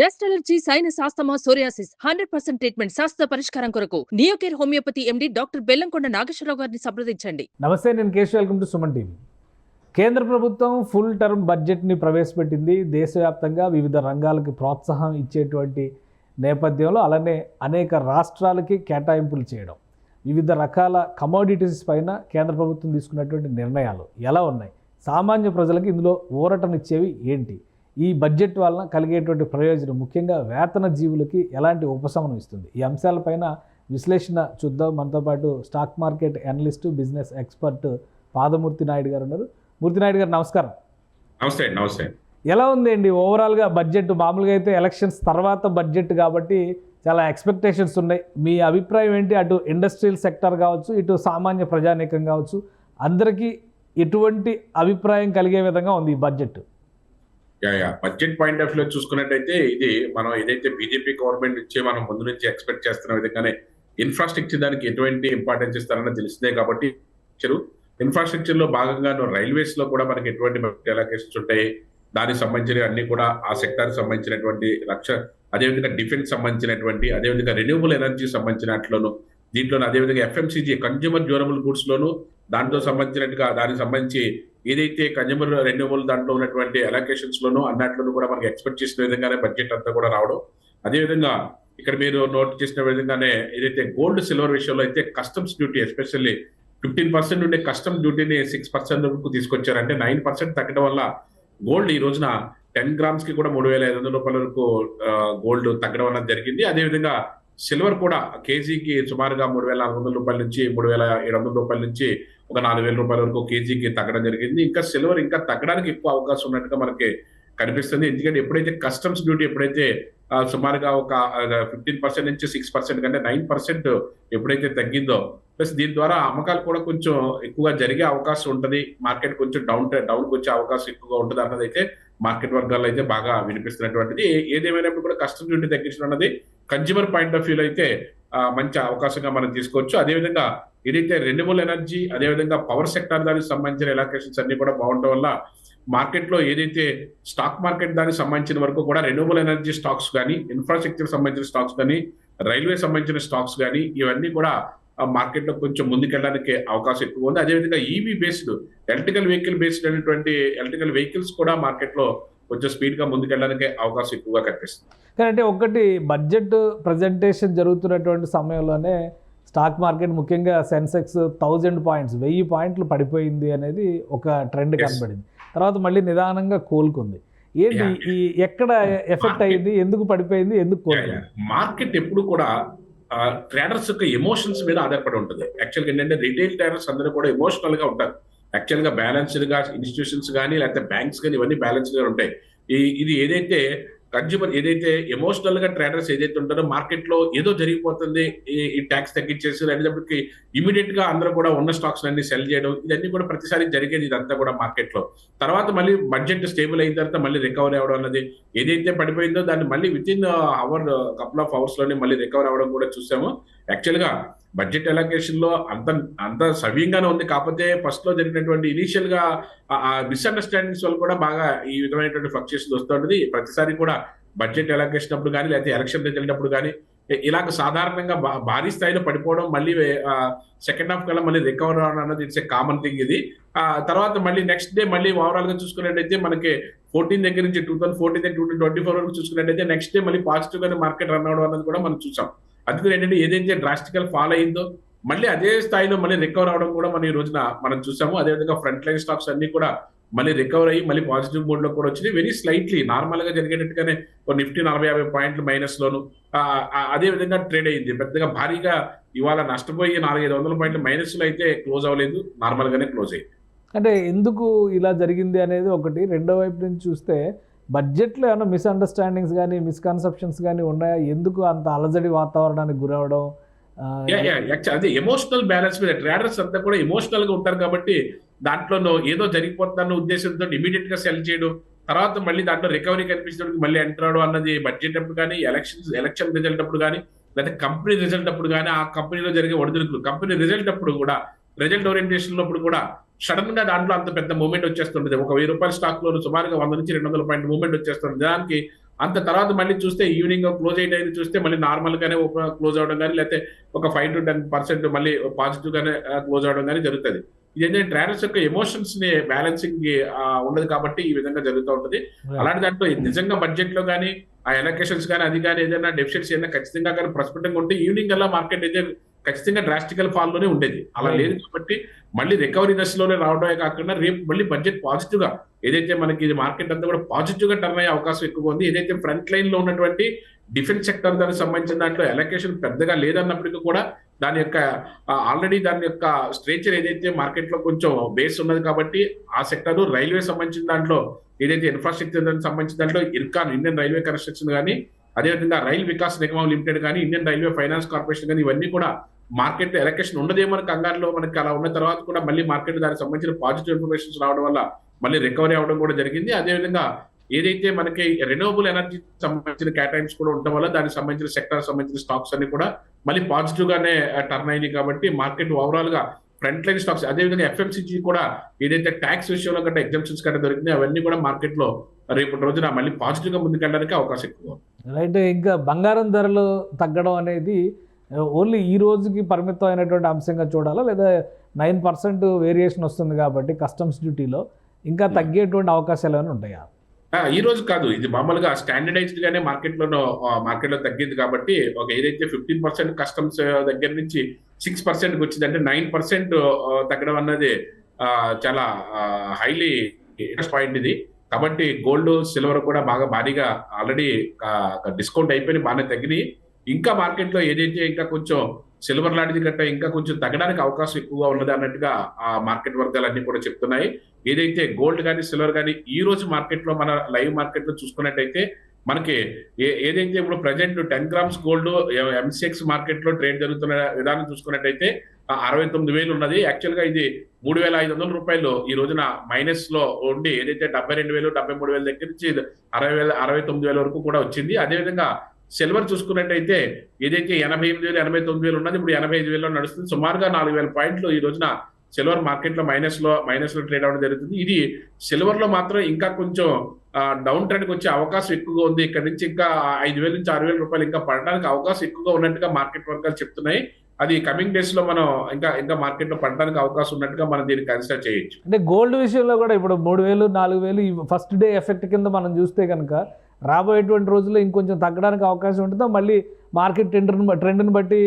Dust allergy sinus asthma psoriasis hundred percent treatment శాస్త్ర పరిష్కారం కొరకు Neocare homeopathy MD doctor Bellamkonda Nageswararao గారిని సంప్రదించండి. నమస్తే నేను Kesh welcome to Suman TV. కేంద్ర ప్రభుత్వం ఫుల్ టర్మ్ బడ్జెట్ని ప్రవేశపెట్టింది. దేశవ్యాప్తంగా వివిధ రంగాలకు ప్రోత్సాహం ఇచ్చేటువంటి నేపథ్యంలో అలానే అనేక రాష్ట్రాలకి కేటాయింపులు చేయడం. వివిధ రకాల కమోడిటీస్ పైన కేంద్ర ప్రభుత్వం తీసుకున్నటువంటి నిర్ణయాలు ఎలా ఉన్నాయి? సామాన్య ప్రజలకు ఇందులో ఊరటనిచ్చేవి ఏంటి? ఈ బడ్జెట్ వలన కలిగేటువంటి ప్రయోజనం ముఖ్యంగా వేతన జీవులకి ఎలాంటి ఉపశమనం ఇస్తుంది? ఈ అంశాలపైన విశ్లేషణ చూద్దాం. మనతో పాటు stock market analyst business expert Padamurthy Naidu గారు ఉన్నారు. మూర్తి నాయుడు గారు నమస్కారం. నమస్తే నమస్తే. ఎలా ఉంది అండి ఓవరాల్గా బడ్జెట్ మామూలుగా అయితే ఎలక్షన్స్ తర్వాత బడ్జెట్ కాబట్టి చాలా ఎక్స్పెక్టేషన్స్ ఉన్నాయి. మీ అభిప్రాయం ఏంటి? అటు ఇండస్ట్రియల్ సెక్టర్ కావచ్చు ఇటు సామాన్య ప్రజానీకం కావచ్చు అందరికీ ఎటువంటి అభిప్రాయం కలిగే విధంగా ఉంది ఈ బడ్జెట్? యా బడ్జెట్ పాయింట్ ఆఫ్లో చూసుకున్నట్టయితే ఇది మనం ఏదైతే బీజేపీ గవర్నమెంట్ నుంచి మనం ముందు నుంచి ఎక్స్పెక్ట్ చేస్తున్న విధంగానే ఇన్ఫ్రాస్ట్రక్చర్ దానికి ఎటువంటి ఇంపార్టెన్స్ ఇస్తారని తెలిసిందే కాబట్టి ఇన్ఫ్రాస్ట్రక్చర్లో భాగంగా రైల్వేస్లో కూడా మనకి ఎటువంటి ఎలకేషన్స్ ఉంటాయి. దానికి సంబంధించిన అన్ని కూడా ఆ సెక్టార్ సంబంధించినటువంటి రక్ష అదేవిధంగా డిఫెన్స్ సంబంధించినటువంటి అదేవిధంగా రెన్యూబుల్ ఎనర్జీ సంబంధించినట్లోను దీంట్లో అదేవిధంగా ఎఫ్ఎంసీజీ కన్జ్యూమర్ డ్యూరబుల్ గూడ్స్ లోను దాంతో సంబంధించినట్టుగా దానికి సంబంధించి ఏదైతే కన్జ్యూమర్ రెన్యూవల్ దాంట్లో ఉన్నటువంటి అలొకేషన్స్ లోను అన్నట్లను కూడా మనకి ఎక్స్పెక్ట్ చేసిన విధంగానే బడ్జెట్ అంతా కూడా రావడం. అదేవిధంగా ఇక్కడ మీరు నోట్ చేసిన విధంగానే ఏదైతే గోల్డ్ సిల్వర్ విషయంలో అయితే customs duty especially fifteen percent ఉండే కస్టమ్ డ్యూటీని సిక్స్ పర్సెంట్ వరకు తీసుకొచ్చారంటే నైన్ పర్సెంట్ తగ్గడం వల్ల గోల్డ్ ఈ రోజున టెన్ గ్రామ్స్కి కూడా మూడు వేల ఐదు వందల రూపాయల వరకు గోల్డ్ తగ్గడం అనేది జరిగింది. అదేవిధంగా సిల్వర్ కూడా కేజీకి సుమారుగా మూడు వేల నాలుగు వందల రూపాయల నుంచి మూడు వేల ఏడు వందల రూపాయల నుంచి ఒక నాలుగు వేల రూపాయల వరకు కేజీకి తగ్గడం జరిగింది. ఇంకా సిల్వర్ ఇంకా తగ్గడానికి ఎక్కువ అవకాశం ఉన్నట్టుగా మనకి కనిపిస్తుంది. ఎందుకంటే ఎప్పుడైతే కస్టమ్స్ డ్యూటీ ఎప్పుడైతే సుమారుగా ఒక ఫిఫ్టీన్ పర్సెంట్ నుంచి సిక్స్ పర్సెంట్ కంటే నైన్ పర్సెంట్ ఎప్పుడైతే తగ్గిందో ప్లస్ దీని ద్వారా అమ్మకాలు కూడా కొంచెం ఎక్కువగా జరిగే అవకాశం ఉంటుంది. మార్కెట్ కొంచెం డౌన్ డౌన్ వచ్చే అవకాశం ఎక్కువగా ఉంటుంది అన్నది అయితే మార్కెట్ వర్గాల్లో అయితే బాగా వినిపిస్తున్నటువంటిది. ఏదేమైనప్పుడు కూడా కస్టమ్ డ్యూటీ తగ్గించడం అన్నది కన్జ్యూమర్ పాయింట్ ఆఫ్ వ్యూలో అయితే మంచి అవకాశంగా మనం తీసుకోవచ్చు. అదేవిధంగా ఏదైతే రెన్యూబుల్ ఎనర్జీ అదేవిధంగా పవర్ సెక్టార్ దానికి సంబంధించిన ఎలక్ట్రేషన్స్ అన్ని కూడా బాగుండటం వల్ల మార్కెట్లో ఏదైతే స్టాక్ మార్కెట్ దానికి సంబంధించిన వరకు కూడా రెన్యూబుల్ ఎనర్జీ స్టాక్స్ కానీ ఇన్ఫ్రాస్ట్రక్చర్ సంబంధించిన స్టాక్స్ కానీ రైల్వే సంబంధించిన స్టాక్స్ కానీ ఇవన్నీ కూడా మార్కెట్లో కొంచెం ముందుకెళ్ళడానికి అవకాశం ఎక్కువ ఉంది. అదేవిధంగా EV based electrical vehicle based అయినటువంటి ఎలక్ట్రికల్ వెహికల్స్ కూడా మార్కెట్లో కొంచెం స్పీడ్గా ముందుకెళ్ళడానికి అవకాశం ఎక్కువగా కనిపిస్తుంది. కానీ అంటే ఒకటి బడ్జెట్ ప్రజెంటేషన్ జరుగుతున్నటువంటి సమయంలోనే స్టాక్ మార్కెట్ ముఖ్యంగా సెన్సెక్స్ థౌజండ్ పాయింట్స్ వెయ్యి పాయింట్లు పడిపోయింది అనేది ఒక ట్రెండ్. కనబడింది. తర్వాత మళ్ళీ నిదానంగా కోలుకుంది. ఏంటి. ఈ ఎక్కడ ఎఫెక్ట్ అయ్యింది ఎందుకు పడిపోయింది? ఎందుకు కోలుకుంది మార్కెట్ ఎప్పుడు కూడా ట్రేడర్స్ యొక్క ఎమోషన్స్ మీద ఆధారపడి ఉంటుంది. యాక్చువల్గా ఏంటంటే రిటైల్ ట్రేడర్స్ అందరూ కూడా ఎమోషనల్గా ఉంటారు. యాక్చువల్గా బ్యాలెన్స్డ్గా ఇన్స్టిట్యూషన్స్ కానీ లేకపోతే బ్యాంక్స్ కానీ ఇవన్నీ బ్యాలెన్స్డ్గా ఉంటాయి. ఈ ఇది ఏదైతే కన్జ్యూమర్ ఏదైతే ఎమోషనల్గా ట్రేడర్స్ ఏదైతే ఉంటారో మార్కెట్లో ఏదో జరిగిపోతుంది ఈ- ఈ ట్యాక్స్ తగ్గించేసి అనేటప్పటికి ఇమీడియట్గా అందరూ కూడా ఉన్న స్టాక్స్ అన్ని సెల్ చేయడం ఇదన్నీ కూడా ప్రతిసారి జరిగేది ఇదంతా కూడా మార్కెట్లో. తర్వాత మళ్ళీ బడ్జెట్ స్టేబుల్ అయిన తర్వాత మళ్ళీ రికవర్ అవ్వడం అన్నది ఏదైతే పడిపోయిందో దాన్ని మళ్ళీ within our couple of అవర్స్లోనే మళ్ళీ రికవర్ అవ్వడం కూడా చూసాము. యాక్చువల్గా బడ్జెట్ ఎలకేషన్లో అంత అంత సవ్యంగానే ఉంది. కాకపోతే ఫస్ట్లో జరిగినటువంటి ఇనీషియల్గా మిస్అండర్స్టాండింగ్స్ వల్ల కూడా బాగా ఈ విధమైనటువంటి ఫ్లక్చుయేషన్ వస్తుంటది ప్రతిసారి కూడా బడ్జెట్ ఎలకేషన్ అప్పుడు కానీ లేకపోతే ఎలక్షన్ జరిగినప్పుడు కానీ ఇలాగ సాధారణంగా భా- భారీ స్థాయిలో పడిపోవడం మళ్ళీ సెకండ్ హాఫ్ కల్లా మళ్ళీ రికవర్ అవడం అన్నది ఇట్స్ ఏ కామన్ థింగ్ ఇది. ఆ తర్వాత మళ్ళీ నెక్స్ట్ డే మళ్ళీ ఓవరాల్గా చూసుకున్నట్టయితే మనకి ఫోర్టీన్ దగ్గర నుంచి two thousand fourteen to twenty four వరకు చూసుకున్నట్టయితే నెక్స్ట్ డే మళ్ళీ పాజిటివ్ గానే మార్కెట్ రన్ అవడం అన్నది కూడా మనం చూసాం. అందుకని ఏంటంటే ఏదైతే డ్రాస్టికల్ ఫాల్ అయిందో మళ్ళీ అదే స్థాయిలో మళ్ళీ రికవర్ అవడం కూడా మనం ఈ రోజున మనం చూసాము. అదేవిధంగా ఫ్రంట్ లైన్ స్టాక్స్ అన్ని కూడా మళ్ళీ రికవర్ అయ్యి మళ్ళీ పాజిటివ్ మోడ్లో కూడా వచ్చినాయి. వెరీ స్లైట్లీ నార్మల్గా జరిగేటట్టుగానే ఒక నిఫ్టీ నలభై యాభై పాయింట్లు మైనస్ లోను అదే విధంగా ట్రేడ్ అయింది. పెద్దగా భారీగా ఇవాళ నష్టపోయి నాలుగైదు వందల పాయింట్లు మైనస్లో అయితే క్లోజ్ అవ్వలేదు. నార్మల్ గానే క్లోజ్ అయింది అంటే ఎందుకు ఇలా జరిగింది అనేది ఒకటి. రెండో వైపు నుంచి చూస్తే బడ్జెట్లో ఏమైనా మిస్అండర్స్టాండింగ్స్ కానీ మిస్కన్సెప్షన్స్ కానీ ఉన్నాయా? ఎందుకు అంత అలజడి వాతావరణానికి గురవడం? అదే ఎమోషనల్ బ్యాలెన్స్ మీద ట్రేడర్స్ అంతా కూడా ఎమోషనల్గా ఉంటారు కాబట్టి దాంట్లో ఏదో జరిగిపోతుందన్న ఉద్దేశంతో ఇమీడియట్గా సెల్ చేయడం తర్వాత మళ్ళీ దాంట్లో రికవరీ కనిపించడానికి మళ్ళీ ఎంటర్ అవడం అన్నది బడ్జెట్ అప్పుడు కానీ ఎలక్షన్ ఎలక్షన్ రిజల్ట్ అప్పుడు కానీ లేదా కంపెనీ రిజల్ట్ అప్పుడు కానీ ఆ కంపెనీలో జరిగే ఒడిదుడుకులు కంపెనీ రిజల్ట్ అప్పుడు కూడా రిజల్ట్ ఓరియంటేషన్ అప్పుడు కూడా సడన్గా దాంట్లో అంత పెద్ద మూమెంట్ వచ్చేస్తుంటది ఒక వెయ్యి రూపాయల స్టాక్లో సుమారుగా వంద నుంచి రెండు వందల పాయింట్ మూమెంట్ వచ్చేస్తుంది దానికి అంత తర్వాత మళ్ళీ చూస్తే ఈవినింగ్ క్లోజ్ అయ్యేది చూస్తే మళ్ళీ నార్మల్ గానే క్లోజ్ అవడం కానీ లేకపోతే ఒక ఫైవ్ టు టెన్ పర్సెంట్ మళ్ళీ పాజిటివ్ గానే క్లోజ్ అవడం కానీ జరుగుతుంది. ఇది ఏంటంటే ట్రేడర్స్ యొక్క ఎమోషన్స్ని బ్యాలెన్సింగ్ ఉండదు కాబట్టి ఈ విధంగా జరుగుతూ ఉంటుంది. అలాంటి దాంట్లో నిజంగా బడ్జెట్లో కానీ ఆ ఎలకేషన్స్ కానీ అది కానీ ఏదైనా డెఫిషియన్స్ ఏదైనా ఖచ్చితంగా కానీ ప్రస్ఫుటంగా ఉంటే ఈవినింగ్ అలా మార్కెట్ అయితే ఖచ్చితంగా డ్రాస్టికల్ ఫాల్లోనే ఉండేది అలా Right. లేదు కాబట్టి మళ్ళీ రికవరీ దశలోనే రావడమే కాకుండా రేపు మళ్ళీ బడ్జెట్ పాజిటివ్గా ఏదైతే మనకి మార్కెట్ అంతా కూడా పాజిటివ్గా టర్న్ అయ్యే అవకాశం ఎక్కువ ఉంది ఏదైతే ఫ్రంట్ లైన్లో ఉన్నటువంటి డిఫెన్స్ సెక్టర్ దానికి సంబంధించిన దాంట్లో ఎలకేషన్ పెద్దగా లేదన్నప్పటికీ కూడా దాని యొక్క ఆల్రెడీ దాని యొక్క స్ట్రేచర్ ఏదైతే మార్కెట్లో కొంచెం బేస్ ఉన్నది కాబట్టి ఆ సెక్టర్ రైల్వే సంబంధించిన దాంట్లో ఏదైతే ఇన్ఫ్రాస్ట్రక్చర్ దానికి సంబంధించిన దాంట్లో ఇర్కాన్ ఇండియన్ రైల్వే కన్స్ట్రక్షన్ కానీ అదేవిధంగా రైల్ వికాస్ నిగమం లిమిటెడ్ కానీ ఇండియన్ రైల్వే ఫైనాన్స్ కార్పొరేషన్ కానీ ఇవన్నీ కూడా మార్కెట్ ఎలక్షన్ ఉండదేమో కంగారులో మనకి అలా ఉన్న తర్వాత కూడా మళ్ళీ మార్కెట్ దానికి సంబంధించిన పాజిటివ్ ఇన్ఫర్మేషన్స్ రావడం వల్ల మళ్ళీ రికవరీ అవడం కూడా జరిగింది. అదేవిధంగా ఏదైతే మనకి రెన్యూవబుల్ ఎనర్జీ సంబంధించిన కేటాయింప్స్ కూడా ఉండడం వల్ల దానికి సంబంధించిన సెక్టర్ సంబంధించిన స్టాక్స్ అన్ని కూడా మళ్ళీ పాజిటివ్ గానే టర్న్ అయినాయి కాబట్టి మార్కెట్ ఓవరాల్గా ఫ్రంట్ లైన్ స్టాక్స్ అదేవిధంగా ఎఫ్ఎంసీజీ కూడా ఏదైతే ట్యాక్స్ విషయంలో కంటే ఎగ్జామ్షన్స్ కంటే దొరికింది అవన్నీ కూడా మార్కెట్లో రేపటి రోజున మళ్ళీ పాజిటివ్గా ముందుకెళ్ళడానికి అవకాశం ఎక్కువ. రైట్ ఇంకా బంగారం ధరలు తగ్గడం అనేది ఓన్లీ ఈ రోజుకి పరిమితం అయినటువంటి అంశంగా చూడాలా? లేదా నైన్ పర్సెంట్ వేరియేషన్ వస్తుంది కాబట్టి కస్టమ్స్ డ్యూటీలో ఇంకా తగ్గేటువంటి అవకాశాలు ఏమైనా ఉంటాయా? ఈ రోజు కాదు. ఇది మామూలుగా స్టాండర్డైజ్డ్ గానే మార్కెట్లో మార్కెట్లో తగ్గింది కాబట్టి ఒక ఏదైతే ఫిఫ్టీన్ పర్సెంట్ కస్టమ్స్ దగ్గర నుంచి సిక్స్ పర్సెంట్ వచ్చింది అంటే నైన్ పర్సెంట్ తగ్గడం అన్నది చాలా హైలీ పాయింట్ ఇది. కాబట్టి గోల్డ్ సిల్వర్ కూడా బాగా భారీగా ఆల్రెడీ డిస్కౌంట్ అయిపోయి బాగానే తగ్గినాయి. ఇంకా మార్కెట్లో ఏదైతే ఇంకా కొంచెం సిల్వర్ లాంటిది గట్ట ఇంకా కొంచెం తగ్గడానికి అవకాశం ఎక్కువగా ఉన్నది అన్నట్టుగా ఆ మార్కెట్ వర్గాలన్నీ కూడా చెప్తున్నాయి. ఏదైతే గోల్డ్ కానీ సిల్వర్ కానీ ఈ రోజు మార్కెట్లో మన లైవ్ మార్కెట్లో చూసుకున్నట్టయితే మనకి ఏ- ఏదైతే ఇప్పుడు present ten grams gold MCX మార్కెట్లో ట్రేడ్ జరుగుతున్న విధానం చూసుకున్నట్టయితే అరవై తొమ్మిది వేలు ఉన్నది. యాక్చువల్గా ఇది మూడు వేల ఐదు వందల రూపాయలు ఈ రోజున మైనస్లో ఉండి ఏదైతే డెబ్బై రెండు వేలు డెబ్బై మూడు వేల దగ్గర నుంచి అరవై వేల అరవై తొమ్మిది వేల వరకు కూడా వచ్చింది. అదేవిధంగా సిల్వర్ చూసుకున్నట్టయితే ఏదైతే ఎనభై ఎనిమిది వేలు ఎనభై తొమ్మిది వేలు ఉన్నది ఇప్పుడు ఎనభై ఐదు వేలలో నడుస్తుంది. సుమారుగా నాలుగు వేల పాయింట్లు ఈ రోజున సిల్వర్ మార్కెట్లో మైనస్లో మైనస్లో ట్రేడ్ అవడం జరుగుతుంది. ఇది సిల్వర్లో మాత్రం ఇంకా కొంచెం డౌన్ ట్రెండ్ వచ్చే అవకాశం ఎక్కువగా ఉంది. ఇక్కడ నుంచి ఇంకా ఐదు వేల నుంచి ఆరు వేల రూపాయలు ఇంకా పడడానికి అవకాశం ఎక్కువగా ఉన్నట్టుగా మార్కెట్ వర్గాలు చెప్తున్నాయి. అది కమింగ్ డేస్లో మనం ఇంకా ఇంకా మార్కెట్లో పడడానికి అవకాశం ఉన్నట్టుగా మనం దీన్ని కన్సిడర్ చేయొచ్చు. అంటే గోల్డ్ విషయంలో కూడా ఇప్పుడు మూడు వేలు నాలుగు వేలు ఫస్ట్ డే ఎఫెక్ట్ కింద మనం చూస్తే కనుక రాబోయేటువంటి రోజుల్లో ఇంకొంచెం తగ్గడానికి అవకాశం ఉంటుందో? మళ్ళీ మార్కెట్ ట్రెండ్ని ట్రెండ్ని బట్టి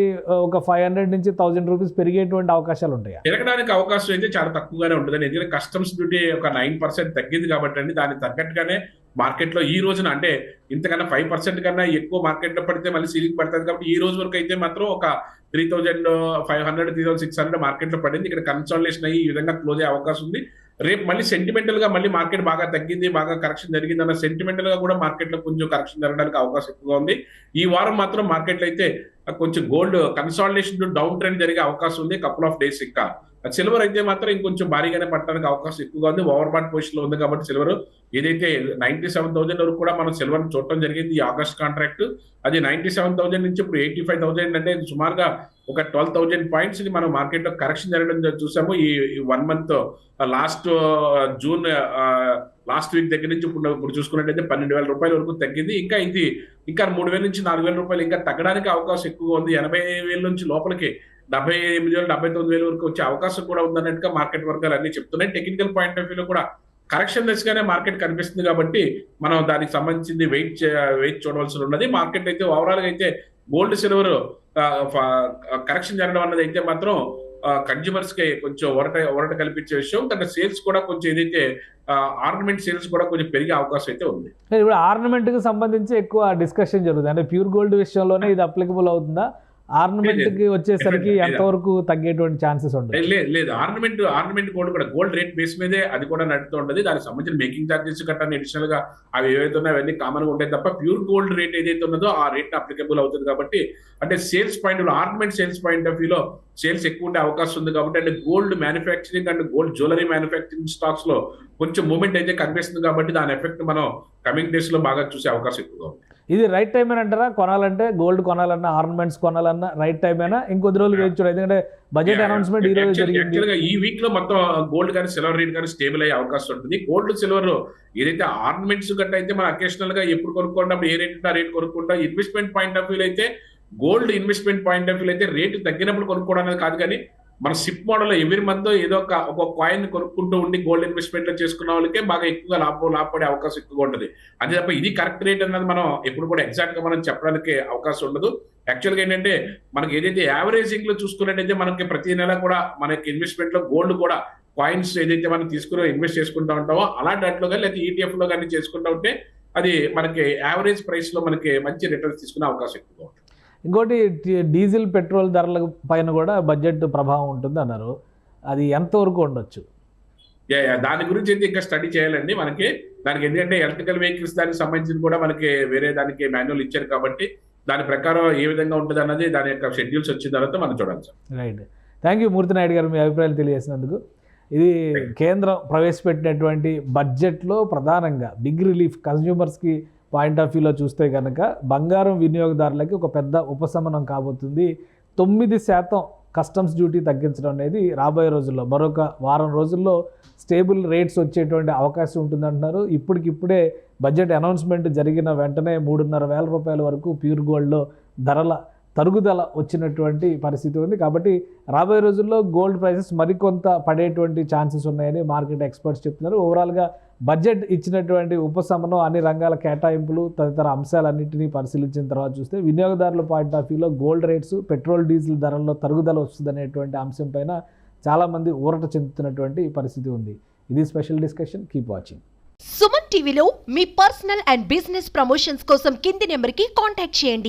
ఒక ఫైవ్ హండ్రెడ్ నుంచి థౌజండ్ రూపీస్ పెరిగేటువంటి అవకాశాలు ఉంటాయి? పెరగడానికి అవకాశం అయితే చాలా తక్కువగానే ఉంటుంది ఎందుకంటే కస్టమ్స్ డ్యూటీ ఒక నైన్ పర్సెంట్ తగ్గింది కాబట్టి అండి. దానికి తగ్గట్టుగానే మార్కెట్లో ఈ రోజున అంటే ఇంతకన్నా ఫైవ్ పర్సెంట్ కన్నా ఎక్కువ మార్కెట్లో పడితే మళ్ళీ సీలింగ్ పడుతుంది కాబట్టి ఈ రోజు వరకు అయితే మాత్రం ఒక three thousand five hundred three thousand six hundred మార్కెట్లో పడింది. ఇక్కడ కన్సల్టేషన్ అయ్యి ఈ విధంగా క్లోజ్ అయ్యే అవకాశం ఉంది. రేపు మళ్ళీ సెంటిమెంటల్గా మళ్ళీ మార్కెట్ బాగా తగ్గింది బాగా కరెక్షన్ జరిగింది అన్న సెంటిమెంటల్గా కూడా మార్కెట్లో కొంచెం కరెక్షన్ జరగడానికి అవకాశం ఎక్కువగా ఉంది. ఈ వారం మాత్రం మార్కెట్లో అయితే కొంచెం గోల్డ్ కన్సాలిడేషన్ డౌన్ ట్రెండ్ జరిగే అవకాశం ఉంది కపుల్ ఆఫ్ డేస్ ఇంకా. సిల్వర్ అయితే మాత్రం ఇంకొంచెం భారీగానే పట్టడానికి అవకాశం ఎక్కువగా ఉంది. ఓవర్ బాట్ పొజిషన్లో ఉంది కాబట్టి సిల్వర్ ఏదైతే నైన్టీ సెవెన్ థౌసండ్ వరకు కూడా మనం సిల్వర్ చూడటం జరిగింది ఈ ఆగస్ట్ కాంట్రాక్ట్ అది నైన్టీ సెవెన్ థౌసండ్ నుంచి ఇప్పుడు ఎయిటీ ఫైవ్ థౌసండ్ అంటే సుమారుగా ఒక ట్వెల్వ్ థౌజండ్ పాయింట్స్ని మనం మార్కెట్లో కరెక్షన్ జరగడం చూసాము. ఈ one month last June last week దగ్గర నుంచి ఇప్పుడు ఇప్పుడు చూసుకున్నట్టయితే పన్నెండు వేల రూపాయల వరకు తగ్గింది. ఇంకా ఇది ఇంకా మూడు వేల నుంచి నాలుగు వేల రూపాయలు ఇంకా తగ్గడానికి అవకాశం ఎక్కువగా ఉంది. ఎనభై వేల నుంచి లోపలికి డెబ్బై ఎనిమిది వేలు డెబ్బై తొమ్మిది వేల వరకు వచ్చే అవకాశం కూడా ఉందన్నట్టుగా మార్కెట్ వర్గాలు అన్ని చెప్తున్నాయి. టెక్నికల్ పాయింట్ ఆఫ్ వ్యూలో కూడా కరెక్షన్ దశగానే మార్కెట్ కనిపిస్తుంది కాబట్టి మనం దానికి సంబంధించింది వెయిట్ వెయిట్ చూడవలసి ఉన్నది. మార్కెట్ అయితే ఓవరాల్గా అయితే గోల్డ్ సిల్వర్ కరెక్షన్ జరగడం అన్నది అయితే మాత్రం కన్జ్యూమర్స్కి కొంచెం ఒరట ఒరట కల్పించే విషయం. తన సేల్స్ కూడా కొంచెం ఏదైతే ఆర్నమెంట్ సేల్స్ కూడా కొంచెం పెరిగే అవకాశం అయితే ఉంది. ఇప్పుడు ఆర్నమెంట్కి సంబంధించి ఎక్కువ డిస్కషన్ జరుగుతుంది. అంటే ప్యూర్ గోల్డ్ విషయంలోనే ఇది అప్లికబుల్ అవుతుందా? ఆర్నమెంట్కి వచ్చేసరికి లేదు. ఎంతవరకు తగ్గేటువంటి ఛాన్సెస్ ఉంటుంది లేదు లేదు ఆర్నమెంట్ ఆర్నమెంట్ గోల్డ్ కూడా గోల్డ్ రేట్ బేస్ మీదే అది కూడా నడుతూ ఉంటుంది. దానికి సంబంధించిన మేకింగ్ చార్జెస్ కట్టాలి అడిషనల్గా అవి ఏవైతే ఉన్నాయో అవన్నీ కామన్గా ఉంటాయి తప్ప ప్యూర్ గోల్డ్ రేట్ ఏదైతే ఉన్నదో ఆ రేట్ అప్లికబుల్ అవుతుంది కాబట్టి అంటే sales point ornament sales point of వ్యూలో సేల్స్ ఎక్కువ ఉండే అవకాశం ఉంది కాబట్టి అంటే gold manufacturing and gold jewellery manufacturing స్టాక్స్లో కొంచెం మూమెంట్ అయితే కనిపిస్తుంది కాబట్టి దాని ఎఫెక్ట్ మనం కమింగ్ డేస్లో బాగా చూసే అవకాశం ఎక్కువగా ఉంది. ఇది రైట్ టైం అని అంటారా? కొనాలంటే గోల్డ్ కొనాలన్నా ఆర్నమెంట్స్ కొనాలన్నా రైట్ టైం అయినా ఇంకొద్ది రోజులు వేచి ఎందుకంటే బడ్జెట్ అనౌన్స్మెంట్ ఈ రోజు జరిగింది. ఈ వీక్లో మొత్తం గోల్డ్ కానీ సిల్వర్ రేట్ కానీ స్టేబుల్ అయ్యే అవకాశం ఉంటుంది. గోల్డ్ సిల్వర్ ఏదైతే ఆర్నమెంట్స్ గట్ట అయితే మనం అకేషనల్గా ఎప్పుడు కొనుక్కుంటాం ఏ రేట్ ఆ రేట్ కొనుక్కుంటాం ఇన్వెస్ట్మెంట్ పాయింట్ ఆఫ్ వ్యూ అయితే gold investment point of view అయితే రేటు తగ్గినప్పుడు కొనుక్కోవడం అనేది కాదు కానీ మన సిప్ మోడల్ ఎవరి మందో ఏదో ఒక ఒక కాయిన్ కొనుక్కుంటూ ఉండి గోల్డ్ ఇన్వెస్ట్మెంట్ చేసుకున్న వాళ్ళకే బాగా ఎక్కువగా లాభం లాభపడే అవకాశం ఎక్కువగా ఉంటుంది. అంతే తప్ప ఇది కరెక్ట్ రేట్ అన్నది మనం ఎప్పుడు కూడా ఎగ్జాక్ట్గా మనం చెప్పడానికి అవకాశం ఉండదు. యాక్చువల్గా ఏంటంటే మనకి ఏదైతే యావరేజింగ్లో చూసుకున్నట్టయితే మనకి ప్రతి నెల కూడా మనకి ఇన్వెస్ట్మెంట్లో గోల్డ్ కూడా కాయిన్స్ ఏదైతే మనం తీసుకుని ఇన్వెస్ట్ చేసుకుంటా ఉంటామో అలాంటి వాటిలో కానీ లేకపోతే ఈటీఎఫ్లో కానీ చేసుకుంటా ఉంటే అది మనకి యావరేజ్ ప్రైస్లో మనకి మంచి రిటర్న్స్ తీసుకునే అవకాశం ఎక్కువగా ఉంటుంది. ఇంకోటి డీజిల్ పెట్రోల్ ధరల పైన కూడా బడ్జెట్ ప్రభావం ఉంటుంది అన్నారు. అది ఎంతవరకు ఉండొచ్చు? దాని గురించి అయితే ఇంకా స్టడీ చేయాలండి. మనకి దానికి ఎందుకంటే ఎలక్ట్రికల్ వెహికల్స్ దానికి సంబంధించి కూడా మనకి వేరే దానికి మాన్యువల్ ఇచ్చారు కాబట్టి దాని ప్రకారం ఏ విధంగా ఉంటుంది అన్నది దాని యొక్క షెడ్యూల్స్ వచ్చిన తర్వాత మనం చూడాలి sir. Right. Thank you Murthy Naidu గారు మీ అభిప్రాయాలు తెలియజేసినందుకు. ఇది కేంద్రం ప్రవేశపెట్టినటువంటి బడ్జెట్లో ప్రధానంగా బిగ్ రిలీఫ్ కన్జ్యూమర్స్కి పాయింట్ ఆఫ్ వ్యూలో చూస్తే కనుక బంగారం వినియోగదారులకి ఒక పెద్ద ఉపశమనం కాబోతుంది. తొమ్మిది శాతం కస్టమ్స్ డ్యూటీ తగ్గించడం అనేది రాబోయే రోజుల్లో మరొక వారం రోజుల్లో స్టేబుల్ రేట్స్ వచ్చేటువంటి అవకాశం ఉంటుందంటున్నారు. ఇప్పటికిప్పుడే బడ్జెట్ అనౌన్స్మెంట్ జరిగిన వెంటనే మూడున్నర వేల రూపాయల వరకు ప్యూర్ గోల్డ్లో ధరల తరుగుదల వచ్చినటువంటి పరిస్థితి ఉంది. కాబట్టి రాబోయే రోజుల్లో గోల్డ్ ప్రైసెస్ మరికొంత పడేటువంటి ఛాన్సెస్ ఉన్నాయని మార్కెట్ ఎక్స్పర్ట్స్ చెప్తున్నారు. ఓవరాల్గా బడ్జెట్ ఇచ్చినటువంటి ఉపశమనం అన్ని రంగాల కేటాయింపులు తదితర అంశాలన్నింటినీ పరిశీలించిన తర్వాత చూస్తే వినియోగదారుల పాయింట్ ఆఫ్ వ్యూలో గోల్డ్ రేట్స్ పెట్రోల్ డీజిల్ ధరల్లో తరుగుదల వస్తుందనేటువంటి అంశం పైన చాలామంది ఊరట చెందుతున్నటువంటి పరిస్థితి ఉంది. ఇది special discussion keep watching Suman టీవీలో మీ పర్సనల్ అండ్ బిజినెస్ ప్రమోషన్స్ కోసం కింది నెంబర్కి కాంటాక్ట్ చేయండి.